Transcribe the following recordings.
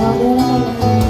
Thank you.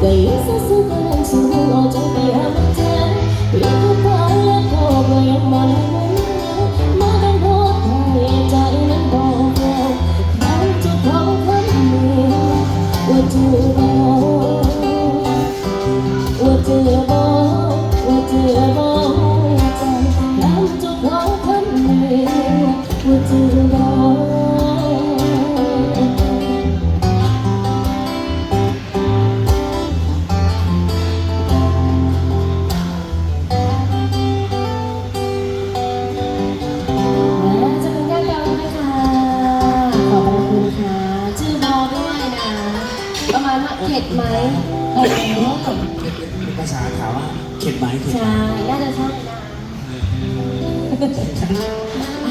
แต่ยิ่งสักสักกำลันสูงรอจนไปียกมันแทน เข็ดไหมเออภาษาถามว่าเข็ดไหมเข็ดใช่น่าจะใช่นะ